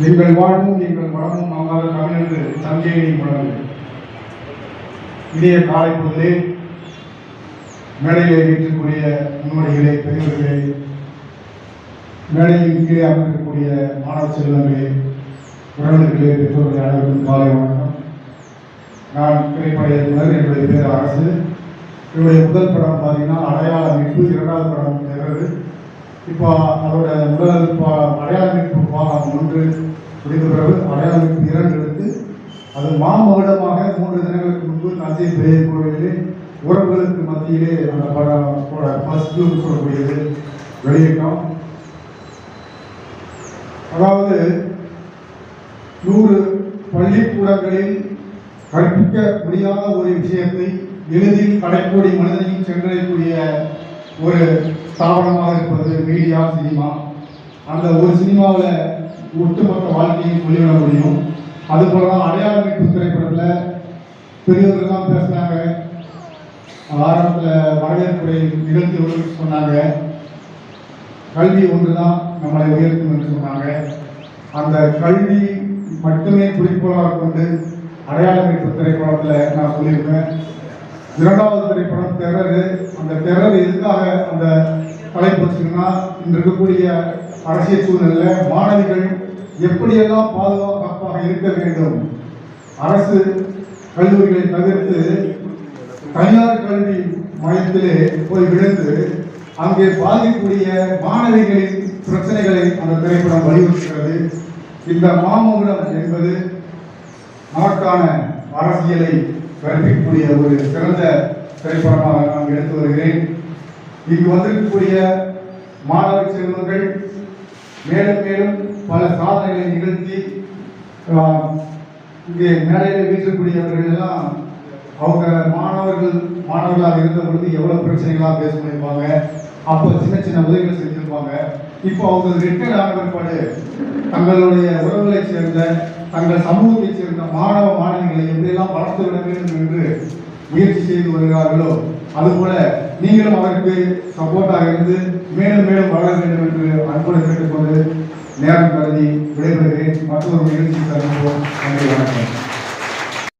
எங்கள் வாழ்வும் எங்கள் வளமும் அங்காத தமிழென்று தங்கையை முழங்கு இதய காலை பொழுதே மேடையிலே வீட்டிற்குரிய முன்னோடிகளே பெரியவர்களே மேடையின் கீழே அமர்ந்திருக்கக்கூடிய மாணவ செல்வங்களே உறவினர்களே பெற்றோர்களே அனைவருக்கும் காலை வணக்கம். நான் திரைப்பட இயக்குனர் என்னுடைய பேர் அரசு என்னுடைய முதல் படம் பார்த்தீங்கன்னா அடையாள மீட்பு இரண்டாவது படம் நிகழ்வு இப்போ அதோட முதல் பா- பாகம் ஒன்று முடிந்த பிறகு அடையாளமைப்பு இரண்டு எடுத்து அது மாமகுடமாக மூன்று தினங்களுக்கு முன்பு தஞ்சை பெரிய கோவிலிலே உறவுகளுக்கு மத்தியிலே அந்த படம் ஃபர்ஸ்ட் சொல்லக்கூடியது வெளியிட்டோம் அதாவது நூறு பள்ளிக்கூடங்களில் கற்பிக்க முடியாத ஒரு விஷயத்தை எளிதில் கடைக்கூடிய மனிதனையும் சென்றடையக்கூடிய ஒரு ஸ்தாபனமாக இருப்பது மீடியா சினிமா. அந்த ஒரு சினிமாவில் ஒட்டுமொத்த வாழ்க்கையும் சொல்லிவிட முடியும். அதுபோல தான் அடையாள மீட்பு திரைப்படத்தில் பெரியவர்கள் தான் பேசினாங்க. ஆரம்பத்தில் வரவேற்புரை நிகழ்ச்சி சொன்னாங்க. கல்வி ஒன்றுதான் நம்மளை உயர்த்தும் என்று சொன்னாங்க. அந்த கல்வி மட்டுமே குறிக்கோளாக கொண்டு அடையாள மீட்பு திரைப்படத்தில் நான் சொல்லியிருப்பேன் இரண்டாவது திரைப்படம் டெரரு அந்த டெரர் எதுக்காக அந்த தலைப்பு வச்சுக்கணும்னா இன்று இருக்கக்கூடிய அரசியல் சூழ்நிலையில் மாணவிகள் எப்படியெல்லாம் பாதுகாப்பாக இருக்க வேண்டும்? அரசு கல்லூரிகளை தவிர்த்து தனியார் கல்வி மையத்திலே போய் விழுந்து அங்கே பாதிக்கக்கூடிய மாணவிகளின் பிரச்சனைகளை அந்த திரைப்படம் வலியுறுத்துகிறது. இந்த மாமூலம் என்பது நமக்கான அரசியலை கற்பிக்கக்கூடிய ஒரு சிறந்த திரைப்படமாக நான் எடுத்து வருகிறேன். இங்கு வந்திருக்கக்கூடிய மாணவ செல்வங்கள் மேலும் மேலும் பல சாதனைகளை நிகழ்த்தி இங்கே மேடையில் வீற்றக்கூடியவர்கள் எல்லாம் அவங்க மாணவர்கள் மாணவர்களாக இருந்த பொழுது எவ்வளவு பிரச்சனைகளாக பேச முடிப்பாங்க அப்போ சின்ன சின்ன உதவிகள் செஞ்சிருப்பாங்க. இப்போ அவங்க ரிட்டையர்ட் ஆன பிற்பாடு தங்களுடைய உறவுகளை சேர்ந்த தங்கள் சமூகத்தைச் சேர்ந்த மாணவ மாணவிகளை எப்படியெல்லாம் வளர்த்து விட வேண்டும் என்று முயற்சி செய்து வருகிறார்களோ அதுபோல நீங்களும் அவருக்கு சப்போர்ட்டாக இருந்து மேலும் மேலும் வளர வேண்டும் என்று அன்புடன் கேட்டுக்கொண்டு நேரம் கருதி விடைபெறுகிறேன். மற்றொரு நிகழ்ச்சி தருகிறோம் நன்றி வணக்கம்.